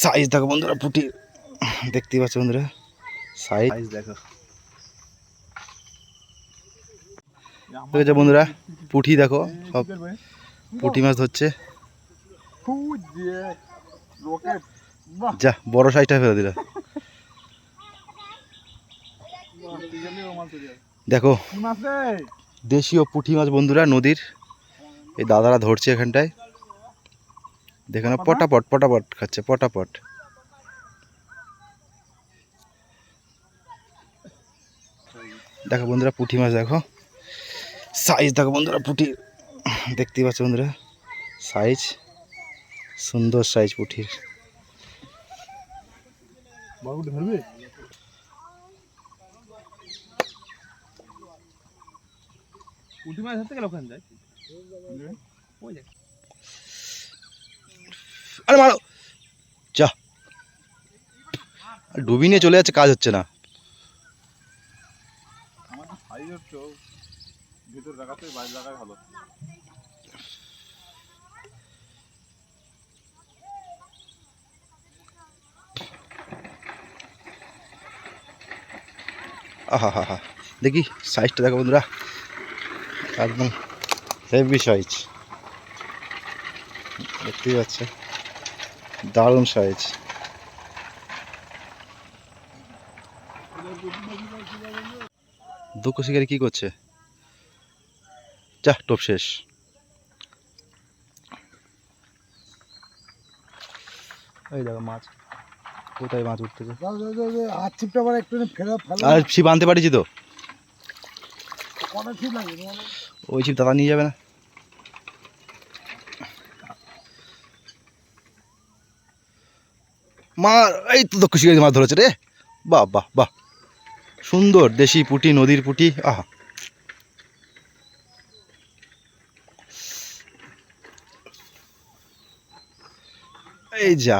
Size দেখো বন্ধুরা পুঁটি। দেখতে পাচ্ছ বন্ধুরা। সাইজ দেখো। বন্ধুরা পুঁটি দেখো সব পুঁটি মাছ ধরছে। যা বড় সাইজটা ফেলে দিল। দেখো দেশীয় পুঁটি মাছ বন্ধুরা নদীর। এই দাদারা ধরছে এখানটায়। দেখে না পটাপট পটাপট খাচ্ছে পটাপট। দেখো বন্ধুরা পুঁটি মাছ দেখো। সাইজ দেখো বন্ধুরা পুঁটি। দেখতেই পাচ্ছ বন্ধুরা সাইজ সুন্দর সাইজ পুঁটির। ধরবে? উঠি মাছ ধরতে গেল ওখানে যায়। ওই দেখ আরে মারো। যা। ডুবি নিয়ে চলে যাচ্ছে, কাজ হচ্ছে না। হা হা। দেখি সাইজটা দেখো বন্ধুরা। একদম হেভি সাইজ দেখতেই পাচ্ছে। দারুণ সাইজ দুঃখ শিকারি কি করছে? যা টপ শেষ। এই দেখো মাছ। কোথায় মাছ উঠতেছে? হাত ছিপটা আবার একটু ফেরা আর ছিপ আনতে পারিছি তো? ওই ছিপ দাদা নিয়ে যাবে না? মা এই তো দক্ষ শিকারি মাছ ধরেছে রে। বাহ বাহ বাহ। সুন্দর, দেশি পুটি, নদীর পুটি, আহা। এই যা।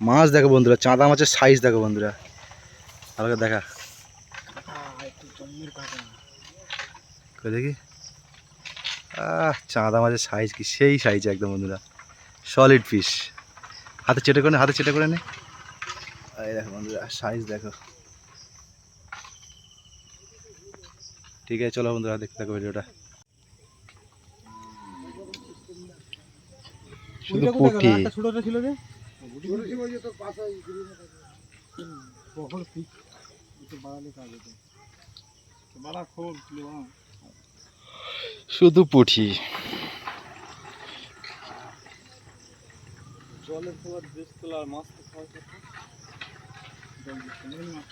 মাছ দেখো বন্ধুরা, চাঁদা মাছের সাইজ দেখো বন্ধুরা। হালকা দেখা। দেখি? আহ চাঁদা মাছের সাইজ কি? সেই সাইজ একদম বন্ধুরা। সলিড পিস হাতে চেটে করে নে, হাতে চেটে করে নে। এই দেখো বন্ধুরা সাইজ দেখো। ঠিক আছে চলো বন্ধুরা দেখতে থাকো ভিডিওটা। শুধু পুঁটি। ছোটটা ছিল রে ছোট ছিল যে। পাশে? পিক বাড়ালে কাজ হতো শুধু পুঁটি জলের তোলা আর মাছ খাওয়া মাছ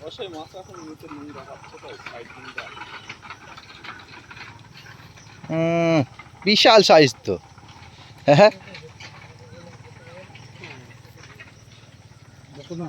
অবশ্যই মাছ এখন নিচে নুন রাখাচ্ছে তো সাইড হুম, বিশাল সাইজ তো। হ্যাঁ। দেখো না।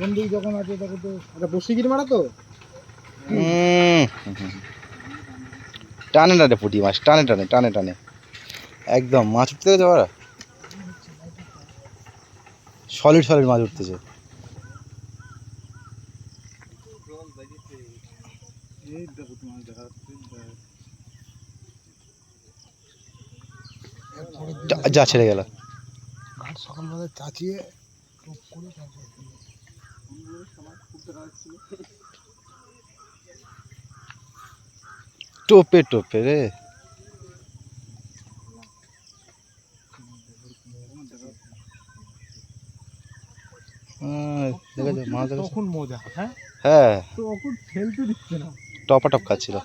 বন্দি যখন আছে তখন তো এটা বসিগির মারা তো? টানে টানে পুঁটি মাছ টানে টানে টানে টানে। একদম মাছ উঠতে গেছে ওরা সলিড সলিড মাছ উঠতেছে। যা- ছেড়ে গেল। সকালবেলা চাচিয়ে করে তারপর সময় খুব দেখা যাচ্ছিল টোপে টোপে রে মাছ তখন মজা হ্যাঁ? হ্যাঁ। তখন ফেলতে দিচ্ছে না। টপা টপ খাচ্ছিল।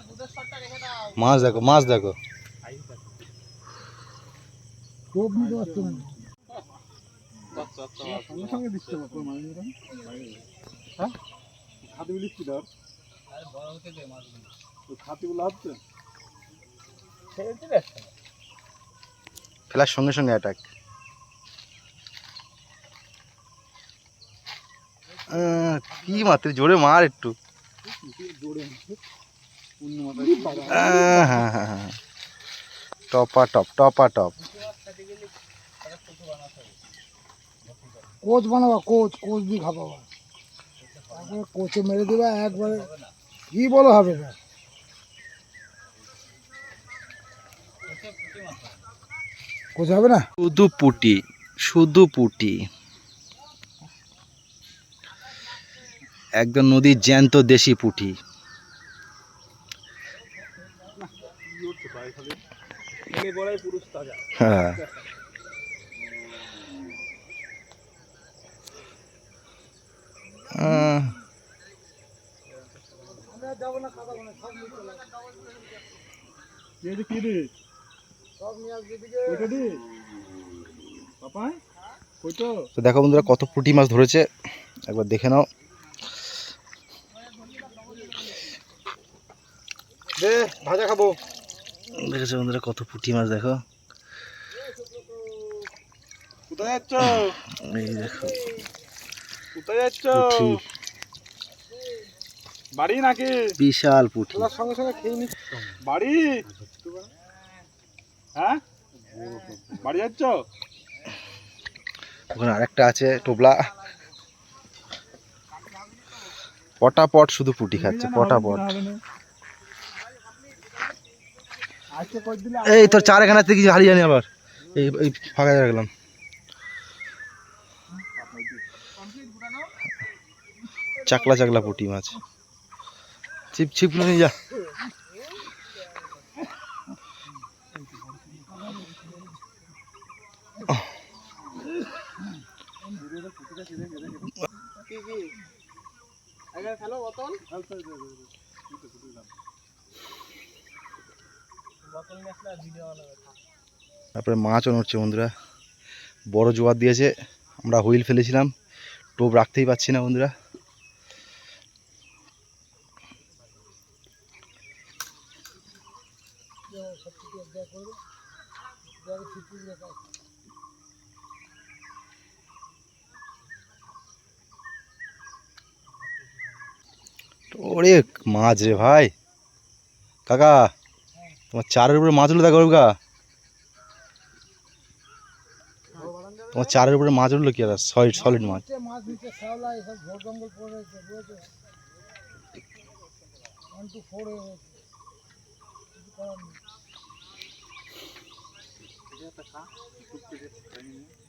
মাছ দেখো মাছ দেখো। টোপ নিতে পারতো না? সঙ্গে সঙ্গে দিচ্ছে বাবা হ্যাঁ? খাতিগুলি কি ধর খাতিগুলো হচ্ছে ফেলার সঙ্গে সঙ্গে অ্যাটাক কি মাত্র জোরে মার একটু। জোরে অন্য আহ, হ্যাঁ হ্যাঁ হ্যাঁ টপা টপ টপা টপ কোচ বানাবা কোচ কোচ দিয়ে খাবাবা তারপরে কোচে মেরে দেবে, একবারে কি বলো হবে না? হবে না? শুধু পুটি শুধু পুটি। একদম নদীর জ্যান্ত দেশি পুটি। হ্যাঁ। যাব না খাব না সব নিয়ে চলে কি? রে সব নিয়ে আসবে দিকে ওইটা দি। পাপাই তো দেখো বন্ধুরা কত পুঁটি মাছ ধরেছে। একবার দেখে নাও। দে ভাজা খাব। দেখেছ বন্ধুরা কত পুঁটি মাছ দেখো। কোথায় যাচ্ছ? এই দেখো। কোথায় যাচ্ছ? বাড়ি নাকি? বিশাল পুঁটি। সঙ্গে সঙ্গে খেয়ে নিচ্ছ। বাড়ি? হ্যাঁ? বাড়ি যাচ্ছ? ওখানে আরেকটা আছে টোবলা। পটাপট শুধু পুঁটি খাচ্ছে পটাপট। এই তোর চার এখানে থেকে কিছু হারিয়ে জানি আবার। এই এই ফাঁকা গেলাম চাকলা চাকলা পুঁটি মাছ। ছিপ ছিপ নিয়ে যা তারপরে মাছও নড়ছে বন্ধুরা। বড় জোয়ার দিয়েছে। আমরা হুইল ফেলেছিলাম। টোপ রাখতেই পাচ্ছি না বন্ধুরা সব কিছু এক জায়গায় করবে জায়গায় ঠিক ঠিক রাখা ওরে মাছ রে ভাই। কাকা, তোমার চারের উপরে মাছ উঠল দেখো কা তোমার চারের উপরে মাছ উঠল কি আর? সলিড সলিড মাছ। জঙ্গল देता का?